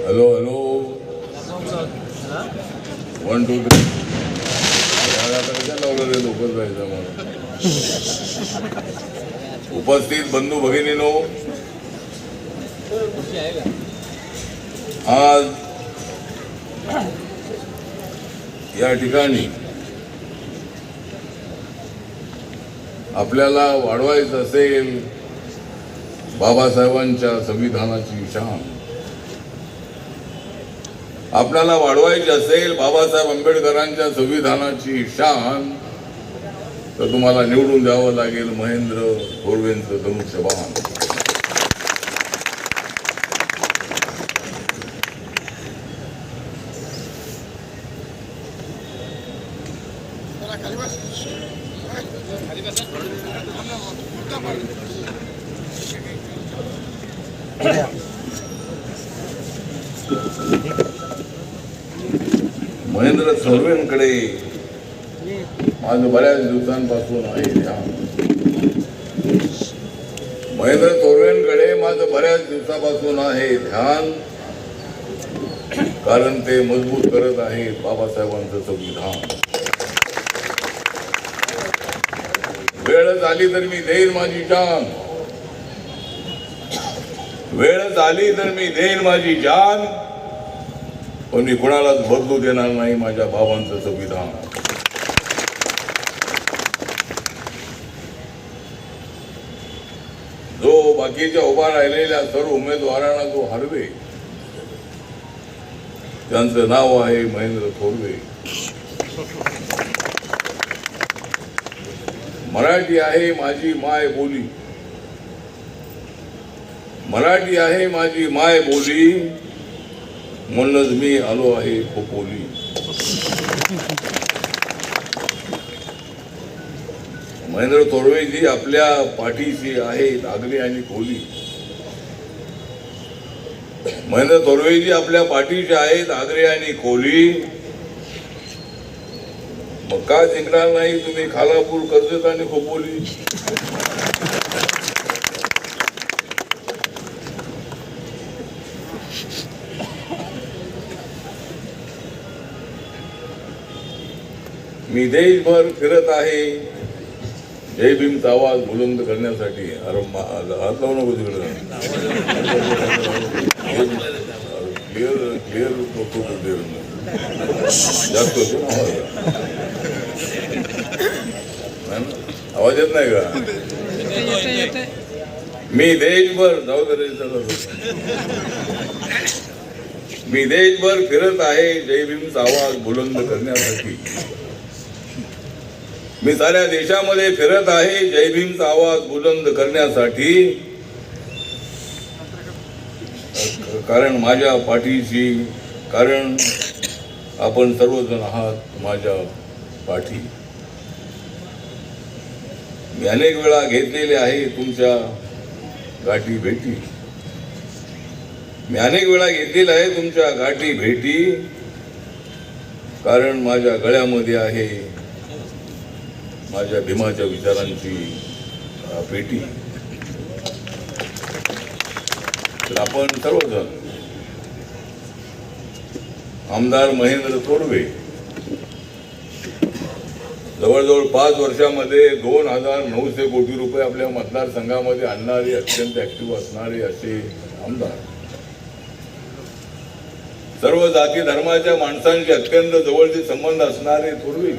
Hello hello one two three आता लावलं रे लोकच जायचं मला? उपस्थित बंधू भगिनीनो आज या ठिकाणी आपल्याला वाढवायचं असेल बाबासाहेबांच्या संविधानाची शान. आपल्याला वाढवायची असेल बाबासाहेब आंबेडकरांच्या संविधानाची शान तर तुम्हाला निवडून द्यावं लागेल महेंद्र थोरवेंचं धनुष्यबाण महेंद्र थोरवेंकडे माझं बऱ्याच दिवसांपासून आहे ध्यान महेंद्र थोरवेंकडे माझं बऱ्याच दिवसापासून आहे ध्यान. कारण ते मजबूत करत आहे बाबासाहेबांचं संविधान. वेळच आली तर मी देईन माझी जान. वेळच आली तर मी देईन माझी जान. पण मी कुणालाच बदलू देणार नाही माझ्या बाबांचं संविधान. जो बाकीच्या उभा राहिलेल्या सर्व उमेदवारांना जो हरवे त्यांचं नाव आहे महेंद्र थोरवे. मराठी आहे माझी माय बोली. मराठी आहे माझी माय बोली. म्हणूनच मी आलो आहे खोपोली महेंद्र तोरवेजी आपल्या पाठीशी आहेत आगरी आणि खोली. महेंद्र तोरवेजी आपल्या पाठीशी आहेत आगरी आणि खोली. मग का जिंकणार नाही तुम्ही खालापूर कर्जत आणि खोपोली. मी देशभर फिरत आहे. जय भीमचा आवाज बुलंद करण्यासाठी अरे हात लावू नको तिकडं. क्लिअर क्लिअर क्लिअर जास्त होतो ना आवाज. येत नाही का? मी देशभर जाऊ दे मी देशभर फिरत आहे. जय भीमचा आवाज बुलंद करण्यासाठी. मी साऱ्या देशामध्ये फिरत आहे. जय भीमचा आवाज बुलंद करण्यासाठी. कारण माझ्या पाठीशी कारण आपण सर्वजण आहात माझ्या पाठी. मी अनेक वेळा घेतलेले आहे तुमच्या गाठी भेटी. मी अनेक वेळा घेतलेला आहे तुमच्या गाठी भेटी. कारण माझ्या गळ्यामध्ये आहे माझ्या भीमाच्या विचारांची पेटी. तर आपण सर्वजण आमदार महेंद्र तोडवे जवळजवळ पाच वर्षामध्ये दोन हजार नऊशे कोटी रुपये आपल्या मतदारसंघामध्ये आणणारे अत्यंत ऍक्टिव्ह असणारे असे आमदार. सर्व जाती धर्माच्या माणसांशी अत्यंत जवळचे संबंध असणारे थोरवे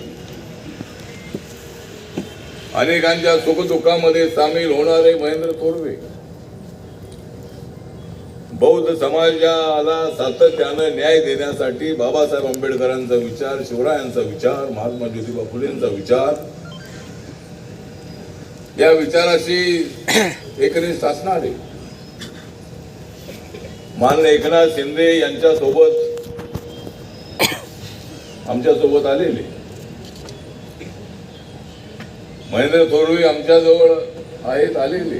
अनेकांच्या सुखदुःखामध्ये सामील होणारे महेंद्र थोरवे. बौद्ध समाजाला सातत्यानं न्याय देण्यासाठी बाबासाहेब आंबेडकरांचा विचार शिवरायांचा विचार महात्मा ज्योतिबा फुलेंचा विचार. या विचाराशी एकनिष्ठ असणारे मान्य एकनाथ शिंदे यांच्या सोबत आमच्यासोबत आलेले. महेंद्र थोरवी आमच्याजवळ आहेत आलेले.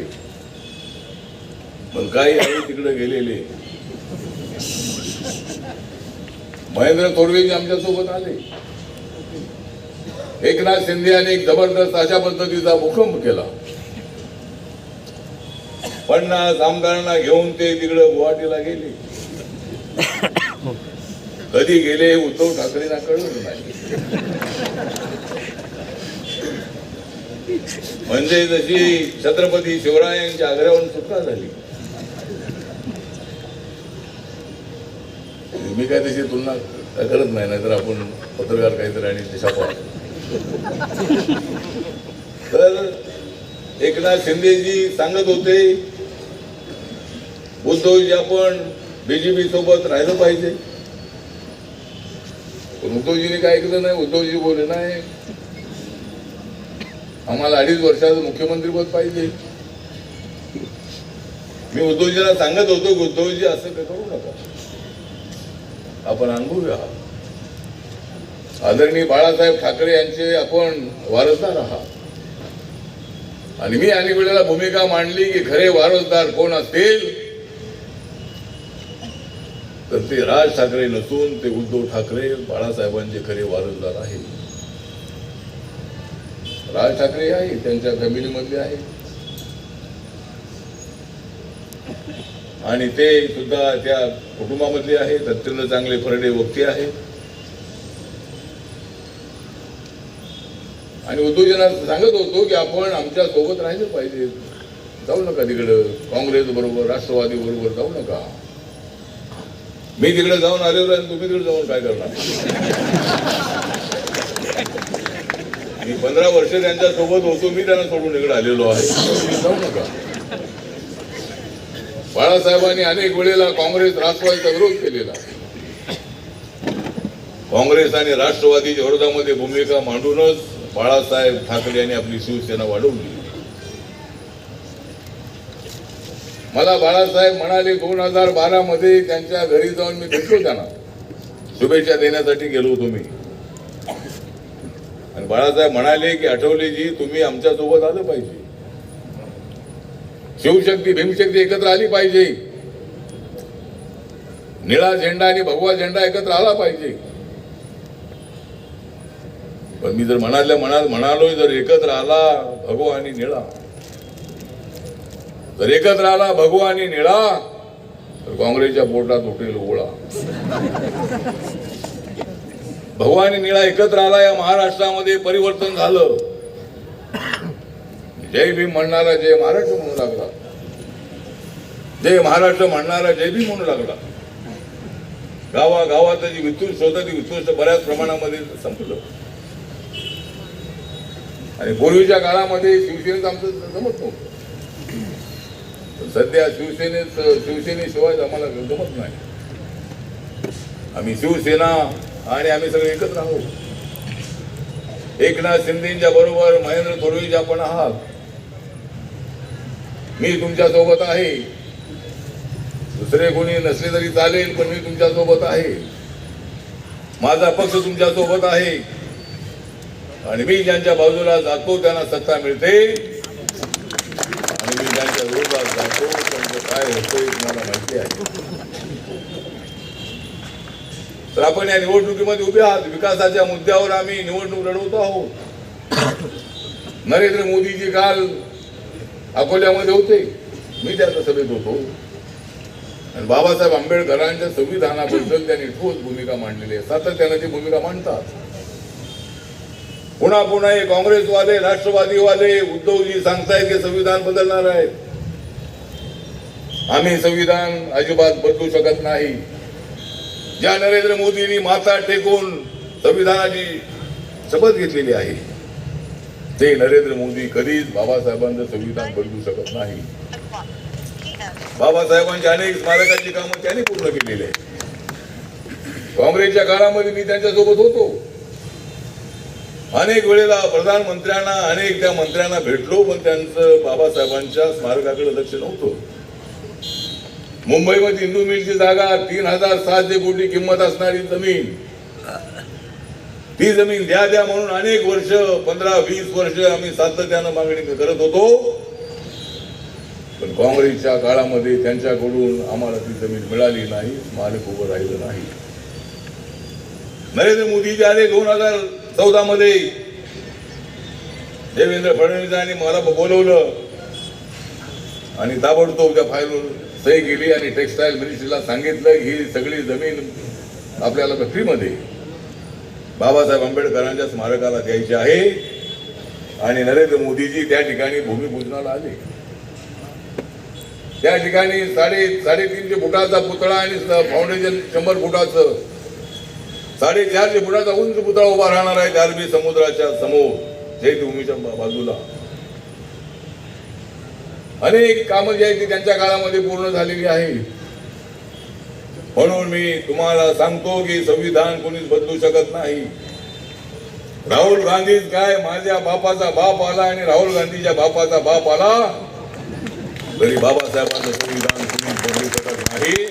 पण काही आहे तिकडे गेलेले. महेंद्र थोरवेजी आमच्यासोबत आले. एकनाथ शिंदे यांनी एक जबरदस्त अशा पद्धतीचा भूकंप केला. पन्नास आमदारांना घेऊन ते तिकडे गुवाहाटीला गेले. कधी गेले हे उद्धव ठाकरेंना कळलं नाही. म्हणजे जशी छत्रपती शिवरायांच्या आग्र्यावरून सुटका झाली. मी काय त्याची तुलना करत नाही नाहीतर आपण पत्रकार काहीतरी आणि ते छापा. तर एकनाथ शिंदेजी सांगत होते उद्धवजी आपण बीजेपी सोबत राहिलं पाहिजे. पण उद्धवजीने काय ऐकलं नाही उद्धवजी बोलले नाही. आम्हाला अडीच वर्षाचं मुख्यमंत्रीपद पाहिजे. मी उद्धवजीला सांगत होतो की उद्धवजी असं काही करू नका? आपण अनुभव आहात. आदरणीय बाळासाहेब ठाकरे यांचे आपण वारसदार आहात. आणि मी अनेक वेळेला भूमिका मांडली की खरे वारसदार कोण असतील? तर ते राज ठाकरे नसून ते उद्धव ठाकरे बाळासाहेबांचे खरे वारसदार आहेत. राज ठाकरे आहे त्यांच्या फॅमिलीमधले आहे. आणि ते सुद्धा त्या कुटुंबामधले आहेत अत्यंत चांगले फरडे वक्ते आहेत आणि उद्योजना सांगत होतो की आपण आमच्यासोबत राहिलं पाहिजे. जाऊ नका तिकडं काँग्रेस बरोबर राष्ट्रवादी बरोबर जाऊ नका. मी तिकडे जाऊन आलेलो आहे आणि तुम्ही तिकडे जाऊन काय करणार? मी पंधरा वर्ष त्यांच्यासोबत होतो मी त्यांना सोडून इकडे आलेलो आहे. जाऊ नका. बाळासाहेबांनी अनेक वेळेला काँग्रेस राष्ट्रवादीचा विरोध केलेला. काँग्रेस आणि राष्ट्रवादीच्या विरोधामध्ये भूमिका मांडूनच बाळासाहेब ठाकरे यांनी आपली शिवसेना वाढवली. मला बाळासाहेब म्हणाले दोन हजार बारा मध्ये त्यांच्या घरी जाऊन मी भेटलो त्यांना शुभेच्छा देण्यासाठी गेलो होतो मी. बाळासाहेब म्हणाले की आठवलेजी तुम्ही आमच्यासोबत आलं पाहिजे. शिवशक्ती भीमशक्ती एकत्र आली पाहिजे. निळा झेंडा आणि भगवा झेंडा एकत्र आला पाहिजे. पण मी जर म्हणाल्या म्हणाल म्हणालोय जर एकत्र आला भगवा आणि निळा. जर एकत्र आला भगवा आणि निळा तर काँग्रेसच्या पोटात उठेल ओळा. भगवा आणि निळा एकत्र आला या महाराष्ट्रामध्ये परिवर्तन झालं. जय भीम म्हणणारा जय महाराष्ट्र म्हणू लागला. जय महाराष्ट्र म्हणणारा जय भीम म्हणू लागला. गावा गावात जी वित्तूर होतं ती वित्तूर बऱ्याच प्रमाणामध्ये संपलं. आणि पूर्वीच्या काळामध्ये शिवसेनेचं आमचं जमत नव्हतं. सध्या शिवसेनेत शिवसेनेशिवाय आम्हाला जमत नाही. आम्ही शिवसेना आणि आम्ही सगळे एकत्र आहोत. एकनाथ शिंदेच्या बरोबर महेंद्र थोरवेज आपण आहात. मी तुमच्यासोबत आहे. दुसरे कोणी नसले तरी चालेल पण मी तुमच्यासोबत आहे. माझा पक्ष तुमच्यासोबत आहे. आणि मी ज्यांच्या बाजूला जातो त्यांना सत्ता मिळते. आणि मी ज्यांच्या विरोधात जातो त्यांचं काय होतंय मला माहिती आहे. तर आपण या निवडणुकीमध्ये उभे आहात. विकासाच्या मुद्द्यावर आम्ही निवडणूक लढवतो आहोत. नरेंद्र मोदीजी काल अकोल्यामध्ये होते. मी त्यांच्या सभेत होतो. आणि बाबासाहेब आंबेडकरांच्या संविधानाबद्दल त्यांनी ठोस भूमिका मांडलेली आहे. सातत्यानं ती भूमिका मांडतात. पुन्हा पुन्हा हे काँग्रेसवाले राष्ट्रवादीवाले उद्धवजी सांगतायत की संविधान बदलणार आहे आम्ही संविधान अजिबात बदलू शकत नाही. ज्या नरेंद्र मोदींनी माता टेकून संविधानाची शपथ घेतलेली आहे ते नरेंद्र मोदी कधीच बाबासाहेबांचं संविधान बदलू शकत नाही. बाबासाहेबांच्या अनेक स्मारकाची कामं त्यांनी पूर्ण केलेली आहे काँग्रेसच्या काळामध्ये मी त्यांच्यासोबत होतो. अनेक वेळेला प्रधानमंत्र्यांना अनेक त्या मंत्र्यांना भेटलो पण त्यांचं बाबासाहेबांच्या स्मारकाकडे लक्ष नव्हतं. मुंबईमध्ये हिंदू मिलची जागा तीन हजार सहाशे कोटी किंमत असणारी जमीन. ती जमीन द्या द्या म्हणून अनेक वर्ष पंधरा वीस वर्ष आम्ही सातत्यानं मागणी करत होतो. पण काँग्रेसच्या काळामध्ये त्यांच्याकडून आम्हाला ती जमीन मिळाली नाही मालक उभं राहिलं नाही. नरेंद्र मोदीजी आले दोन हजार चौदा मध्ये देवेंद्र फडणवीसांनी मला बोलवलं. आणि ताबडतोब त्या फाईलवर सही केली आणि टेक्स्टाईल मिनिस्ट्रीला सांगितलं की ही सगळी जमीन आपल्याला फ्रीमध्ये बाबासाहेब आंबेडकरांच्या स्मारकाला द्यायची आहे. आणि नरेंद्र मोदीजी त्या ठिकाणी भूमिपूजनाला आले. त्या ठिकाणी साडे साडेतीनशे फुटाचा पुतळा आणि फाउंडेशन शंभर फुटाचं साडेचारशे फुटाचा उंच पुतळा उभा राहणार आहे अरबी समुद्राच्या समोर. जयभूमीच्या बा- बाजूला अनेक कामं जी आहेत ती त्यांच्या काळामध्ये पूर्ण झालेली आहे म्हणून मी तुम्हाला सांगतो की संविधान कोणीच बदलू शकत नाही. राहुल गांधीच काय माझ्या बापाचा बाप आला आणि राहुल गांधीच्या बापाचा बाप आला? तरी बाबासाहेबांचं संविधान कोणी बदलू शकत नाही.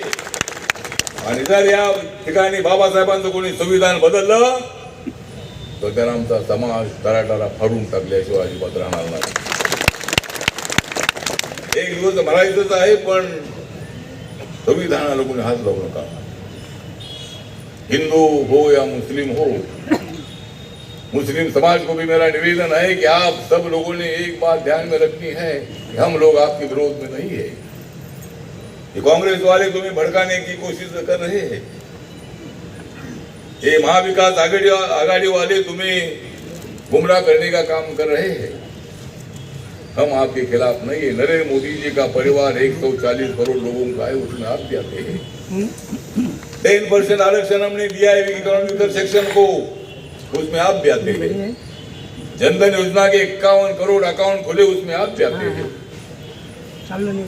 आणि जर या ठिकाणी बाबासाहेबांचं कोणी संविधान बदललं तर त्याला आमचा समाज तराटाला फाडून टाकल्याशिवाय अजिबात राहणार नाही. एक दिवस मरायचंच आहे पण संविधानाला कोणी हात लावू नका हिंदू हो या मुस्लिम हो मुस्लिम समाज को भी मेरा निवेदन है कि आप सब लोगों ने एक बात ध्यान में रखनी है कि हम लोग आपके विरोध में नहीं है ये कांग्रेस वाले तुम्हें भड़काने की कोशिश कर रहे हैं ये महाविकास आघाड़ी आघाड़ी वाले तुम्हें गुमराह करने का काम कर रहे हैं हम आपके खिलाफ नहीं है। नरेंद्र मोदी जी का परिवार 140 करोड़ लोगों का है उसमें आप आते हैं टेन परसेंट आरक्षण हमने दिया है इकोनॉमिकल सेक्शन को। उसमें आप भी आते हैं जनधन योजना के इक्यावन करोड़ अकाउंट खोले उसमें आप भी आते हैं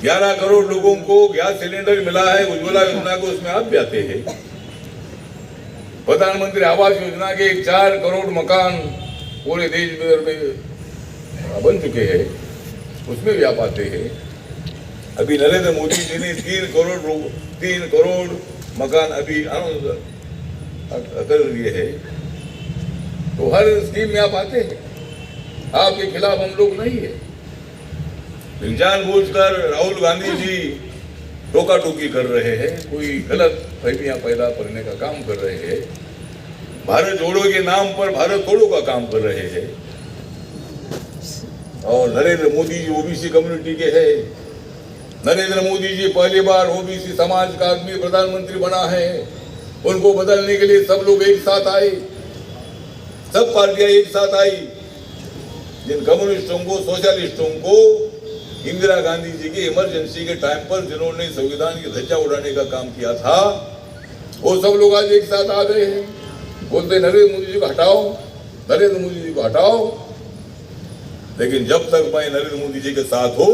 ग्यारह करोड़ लोगों को गैस सिलेंडर मिला है उज्ज्वला योजना को उसमें आप भी आते हैं प्रधानमंत्री आवास योजना के चार करोड़ मकान पूरे देश में बन चुके हैं। उसमें भी आप आते हैं। अभी नरेंद्र मोदी जी ने तीन करोड़ तीन करोड़ मकान अभी कर दिए हैं। तो हर स्कीम में आप आते हैं। आपके खिलाफ हम लोग नहीं है। लेकिन जानबूझकर राहुल गांधी जी टोका टोकी कर रहे हैं। कोई गलत फहमियाँ पैदा करने का काम कर रहे हैं। भारत जोड़ो के नाम पर भारत तोड़ो का काम कर रहे हैं। और नरेंद्र मोदी जी ओबीसी कम्युनिटी के है। नरेंद्र मोदी जी पहली बार ओबीसी समाज का आदमी प्रधानमंत्री बना है। उनको बदलने के लिए सब लोग एक साथ आए। सब पार्टियाँ एक साथ आई। जिन कम्युनिस्टों को, सोशलिस्टों को, इंदिरा गांधी जी की इमरजेंसी के टाइम पर जिन्होंने संविधान की ध्वजा उड़ाने का काम किया था, वो सब लोग आज एक साथ आ गए हैं। बोलते नरेंद्र मोदी जी को हटाओ। नरेंद्र मोदी जी को हटाओ। लेकिन जब तक मैं नरेंद्र मोदी जी के साथ हो,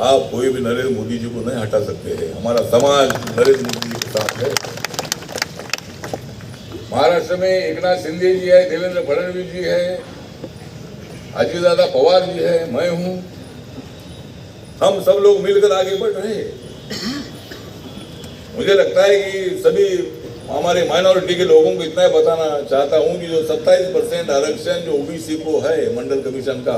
आप कोई भी नरेंद्र मोदी जी को नहीं हटा सकते हैं। हमारा समाज नरेंद्र मोदी जी के साथ है। महाराष्ट्र में एकनाथ शिंदे जी है, देवेंद्र फडणवीस जी है, अजीतदादा पवार जी है, मैं हूँ। हम सब लोग मिलकर आगे बढ़ रहे हैं। मुझे लगता है कि सभी हमारे माइनॉरिटी के लोगों को इतना ही बताना चाहता हूँ कि जो 27 परसेंट आरक्षण जो ओबीसी को है मंडल कमीशन का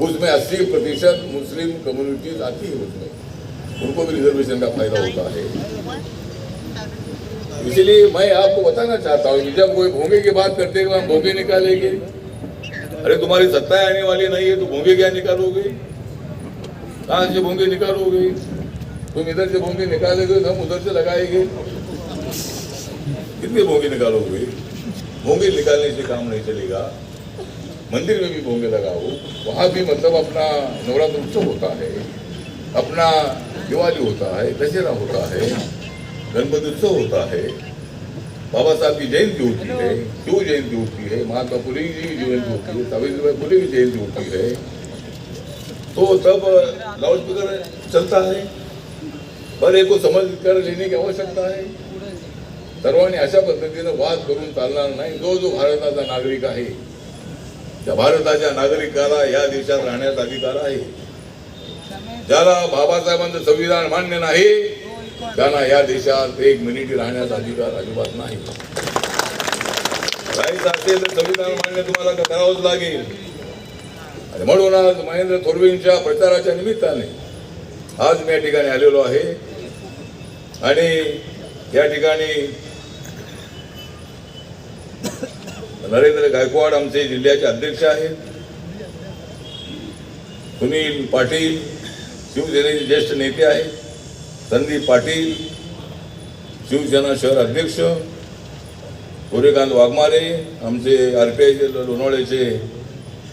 उसमें 80 प्रतिशत मुस्लिम कम्युनिटीज आती है उसमें। उनको भी रिजर्वेशन का फ़ायदा होता है। इसलिए मैं आपको बताना चाहता हूँ कि जब कोई भोंगे की बात करते हैं हम भोंगे निकालेंगे। अरे तुम्हारी सत्ता आने वाली नहीं है तो भोंगे क्या निकालोगे? कहाँ से भोंगे निकालोगे? तुम इधर से भोंगे निकालोगे तो हम उधर से लगाएँगे। कितने भोंगे निकालोगे? भोंगे निकालने से काम नहीं चलेगा। मंदिर में भी भोंगे लगाओ। वहाँ भी मतलब अपना नवरात्र उत्सव होता है। अपना दिवाली होता है दशहरा होता है गणपति उत्सव होता है। बाबा साहब की जयंती होती है। क्यों जयंती होती है? महात्मा फुले जी की जयंती होती है सावित्रीबाई फुले की जयंती होती है। तो तब लाउड स्पीकर चलता है। पर एक को समझ कर लेने की आवश्यकता है। सर्वांनी अशा पद्धतीनं वाद करून चालणार नाही. जो जो भारताचा नागरिक आहे त्या भारताच्या नागरिकाला या देशात राहण्याचा अधिकार आहे. ज्याला बाबासाहेबांचं संविधान मान्य नाही त्यांना या देशात एक मिनिट राहण्याचा अधिकार अजिबात नाही. राहायचं असेल तर संविधान मान्य तुम्हाला करावंच लागेल. आणि म्हणून आज महेंद्र थोरवेंच्या प्रचाराच्या निमित्ताने आज मी या ठिकाणी आलेलो आहे. आणि या ठिकाणी नरेंद्र गायकवाड आमचे जिल्ह्याचे अध्यक्ष आहेत. सुनील पाटील शिवसेनेचे ज्येष्ठ नेते आहेत. संदीप पाटील शिवसेना शहर अध्यक्ष. सूर्यकांत वाघमारे आमचे आर पी आयचे लोणावळ्याचे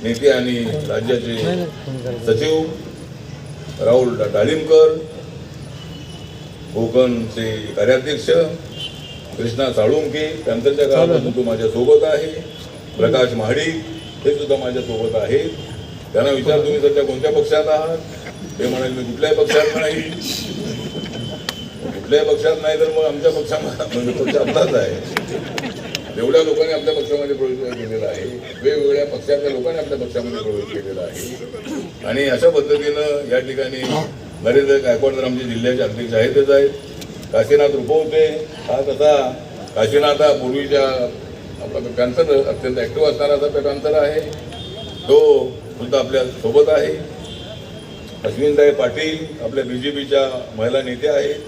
नेते आणि राज्याचे सचिव. राहुल डाळिंबकर कोकणचे कार्याध्यक्ष. कृष्णा साळुंके त्यानंतरच्या काळापासून तो माझ्या सोबत आहे. प्रकाश महाडिक हे सुद्धा माझ्यासोबत आहेत. त्यांना विचार तुम्ही सध्या कोणत्या पक्षात आहात? ते म्हणाले मी कुठल्याही पक्षात नाही. कुठल्याही पक्षात नाही तर मग आमच्या पक्षामध्ये म्हणजे पक्ष आपलाच आहे. एवढ्या लोकांनी आपल्या पक्षामध्ये प्रवेश केलेला आहे. वेगवेगळ्या पक्षातल्या लोकांनी आपल्या पक्षामध्ये प्रवेश केलेला आहे. आणि अशा पद्धतीनं या ठिकाणी नरेंद्र गायकवाड तर आमचे जिल्ह्याचे अध्यक्ष आहेतच आहेत काशीनाथ रुपवते. हा तसा काशीनाथ हा पूर्वीच्या आपला कॅन्सर अत्यंत ॲक्टिव्ह असणारा असा कॅन्सर आहे. तो सुद्धा आपल्यासोबत आहे. अश्विनताई पाटील आपल्या बी जे पीच्या महिला नेत्या आहेत.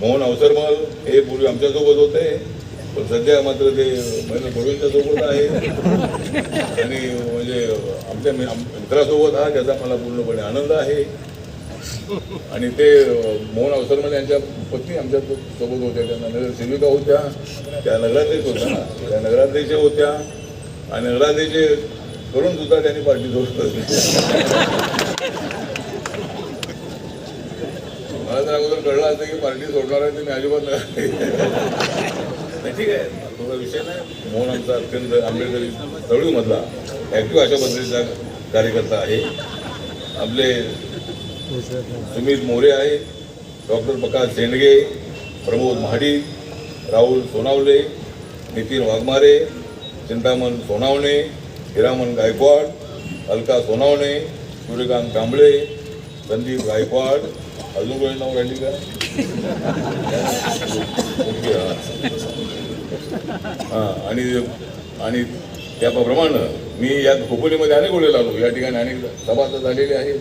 मोहन अवसरमल हे पूर्वी आमच्यासोबत होते. पण सध्या मात्र ते महिला प्रवीणच्या सोबत आहे आणि म्हणजे आमच्या मित्रासोबत हा त्याचा मला पूर्णपणे आनंद आहे. आणि ते मोहन अवसरमल यांच्या पत्नी आमच्यासोबत होत्या. त्या नगरसेविका होत्या. त्या नगराध्यक्ष होत्या ना. त्या नगराध्यक्ष होत्या. आणि नगराध्यक्ष करून सुद्धा त्यांनी पार्टी सोडलं मला तर अगोदर कळलं असतं की पार्टी सोडणार आहे ते मी अजिबात नाही. ठीक आहे. थोडा विषय नाही. मोहन आमचा अत्यंत आंबेडकरी तळूमधला. ॲक्टिव्ह अशा पद्धतीचा कार्यकर्ता आहे. आपले सुमित मोरे आहे डॉक्टर प्रकाश झेंडगे प्रमोद महाडी राहुल सोनावले नितीन वाघमारे चिंतामण सोनावणे हिरामन गायकवाड अलका सोनावणे सूर्यकांत कांबळे संदीप गायकवाड. अजून कोणी नाव राहिली का? ओके हां. आणि आणि त्याप्रमाणे मी या खोपोलीमध्ये अनेक वेळेला आलो या ठिकाणी अनेक सभा झालेले झालेली आहेत.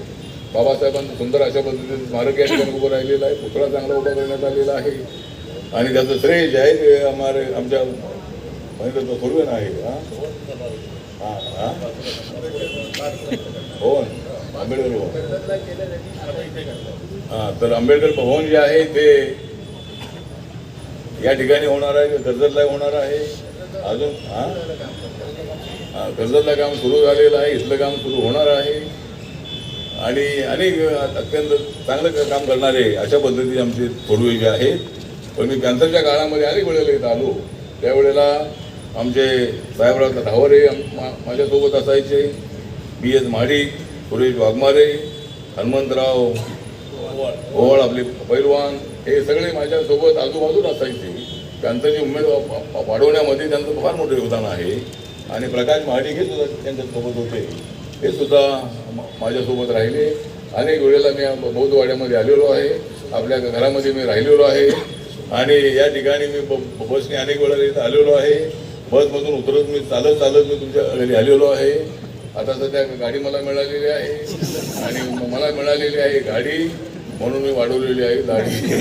बाबासाहेबांचं सुंदर अशा पद्धतीने स्मारक या ठिकाणी उभं राहिलेलं आहे. पुतळा चांगला उभा करण्यात आलेला आहे. आणि त्याचं श्रेय जे आहे ते आम्हाला आमच्या म्हणजे तो सोडवेन आहे हां? हो आंबेडकर भवन. हां तर आंबेडकर भवन जे आहे ते या ठिकाणी होणार आहे कर्जतला होणार आहे. अजून हा? हां कर्जतला काम सुरू झालेलं आहे इथलं काम सुरू होणार आहे. आणि अनेक अत्यंत चांगलं काम करणारे अशा पद्धतीचे आमचे थोडवे जे आहेत. पण मी कॅन्सरच्या काळामध्ये अनेक वेळेला इथं आलो. त्यावेळेला आमचे साहेबराव धावरे मा- माझ्यासोबत असायचे. बी एस महाडिक सुरेश वाघमारे हनुमंतराव ओवाळ आपले पैलवान हे सगळे माझ्यासोबत आजूबाजून असायचे. कॅन्सरची उमेद वाढवण्यामध्ये त्यांचं फार मोठं योगदान आहे. आणि प्रकाश महाडिक हे सुद्धा त्यांच्यासोबत होते. हे सुद्धा म- माझ्यासोबत राहिले. अनेक वेळेला मी बौद्धवाड्यामध्ये आलेलो आहे. आपल्या घरामध्ये मी राहिलेलो आहे. आणि या ठिकाणी मी बसने अनेक वेळा इथं आलेलो आहे. बसमधून उतरत मी चालत चालत मी तुमच्या घरी आलेलो आहे. आता सध्या गाडी मला मिळालेली आहे. आणि मला मिळालेली आहे गाडी. म्हणून मी वाढवलेली आहे गाडी.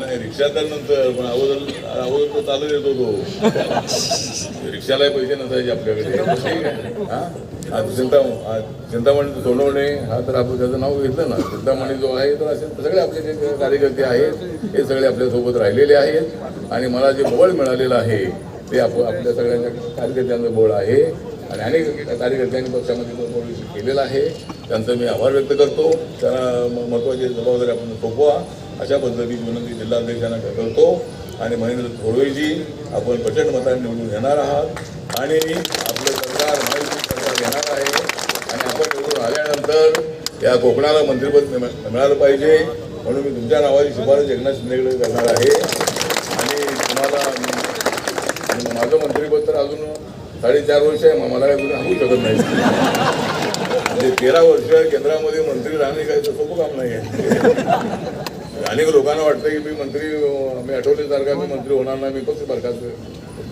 नाही रिक्षा तर नंतर पण अगोदर अगोदर तो चालत येतो तो रिक्षालाही पैसे नसायचे आपल्याकडे. हा? चिंता चिंतामणी सोनवणे हा तर आपण त्याचं नाव घेतलं ना. चिंतामणी जो आहे तर असे सगळे आपले जे कार्यकर्ते आहेत हे सगळे आपल्यासोबत राहिलेले आहेत. आणि मला जे बळ मिळालेलं आहे ते आप आपल्या सगळ्यांच्या कार्यकर्त्यांचं बळ आहे. आणि अनेक कार्यकर्त्यांनी पक्षामध्ये तो प्रवेश केलेला आहे त्यांचं मी आभार व्यक्त करतो. त्यांना म- महत्त्वाची जबाबदारी आपण सोपवा. अशा पद्धतीची विनंती जिल्हाध्यक्षांना करतो. आणि महेंद्र थोडवेजी आपण प्रचंड मतांनी निवडून येणार आहात. आणि आपलं सरकार महायुती सरकार येणार आहे. आणि आपण निवडून आल्यानंतर या कोकणाला मंत्रिपद मिळ- मिळालं पाहिजे. म्हणून मी तुमच्या नावाची शिफारस एकनाथ शिंदेकडे करणार आहे. आणि तुम्हाला माझं मंत्रिपद तर अजून साडेचार वर्ष आहे. मग मला काही तुम्ही सांगू शकत नाही. म्हणजे तेरा वर्ष केंद्रामध्ये मंत्री राहणे काही तर सोपं काम नाही आहे. अनेक लोकांना वाटतं की मी मंत्री मी आठवलेसारखा मी मंत्री होणार नाही मी पक्ष बरखास्त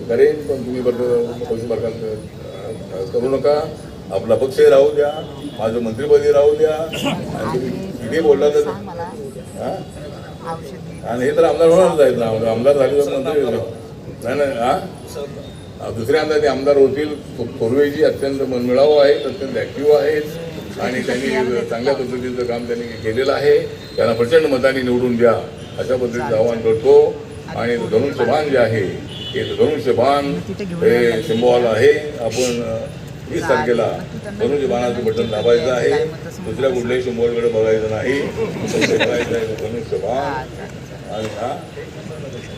करेन पण तुम्ही बरं पक्ष बरखास्त करू नका. आपला पक्षही राहू द्या माझं मंत्रिपदही राहू द्या. आणि तुम्ही बोलला तर आणि हे तर आमदार होणारच आहेत ना. आमदार झाले तर मंत्री नाही नाही हा? अं, दुसऱ्यांदा ते आमदार होतील. पूर्वीची अत्यंत मनमिळावू आहेत अत्यंत ॲक्टिव्ह आहेत. आणि त्यांनी चांगल्या पद्धतीचं काम त्यांनी केलेलं आहे. त्यांना प्रचंड मताने निवडून द्या. अशा पद्धतीचं आवाहन करतो. आणि धनुष्यबाण जे आहे हे धनुष्यबाण हे सिम्बॉल आहे. आपण वीस तारखेला धनुष्यबाणाचं बटन दाबायचं आहे. दुसऱ्या कुठल्याही सिम्बॉलकडे बघायचं नाही. धनुष्यबाण आणि हा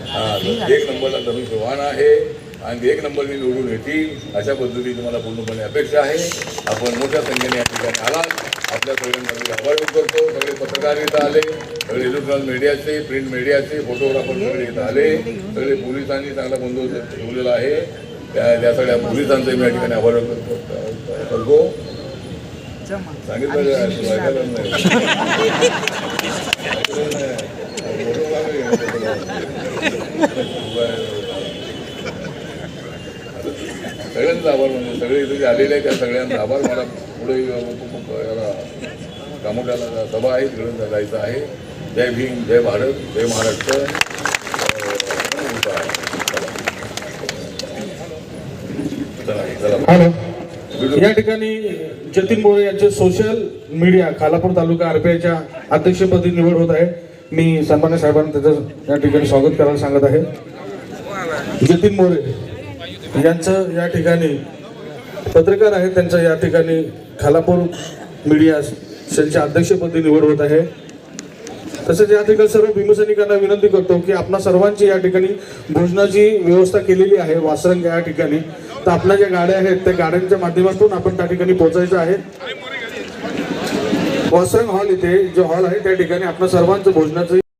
हा एक नंबरला धनुष्यबाण आहे. आणि एक नंबरने निवडून येतील अशा पद्धतीची मला पूर्णपणे अपेक्षा आहे. आपण मोठ्या संख्येने या ठिकाणी आलात. आपल्या सगळ्यांना मी आभार करतो. सगळे पत्रकार इथं आले सगळे इलेक्ट्रॉनिक मीडियाचे प्रिंट मीडियाचे फोटोग्राफर सगळे इथं आले. सगळे पोलिसांनी चांगला बंदोबस्त ठेवलेला आहे. त्या त्या सगळ्या पोलिसांचे मी या ठिकाणी आभार करतो सांगितलं का? ऐकायला नाही. ऐकलं नाही. बोलू लागले. सगळ्यांचा आभार म्हणजे सगळे इथे जे आलेले आहेत त्या सगळ्यांचा आभार. मला पुढे याला कामोट्याला सभा आहे तिकडून जायचं आहे. जय भीम जय भारत जय महाराष्ट्र. या ठिकाणी जतीन मोरे यांचे सोशल मीडिया खालापूर तालुका आरपीआयच्या अध्यक्षपदी निवड होत आहे. मी सन्मान्य साहेबांना त्याचं या ठिकाणी स्वागत करायला सांगत आहे. जतीन मोरे यांचं या ठिकाणी पत्रकार आहेत त्यांच्या या ठिकाणी. खालापूर मीडिया त्यांच्या अध्यक्षपदी निवड होत आहे. तसेच या ठिकाणी सर्व भीमसैनिकांना विनंती करतो की आपणा सर्वांची या ठिकाणी भोजनाची व्यवस्था केलेली आहे. वासरंग या ठिकाणी. तर आपल्या ज्या गाड्या आहेत त्या गाड्यांच्या माध्यमातून आपण त्या ठिकाणी पोहोचायचं आहे. वासरंग हॉल इथे जो हॉल आहे त्या ठिकाणी आपल्या सर्वांचं भोजनाचं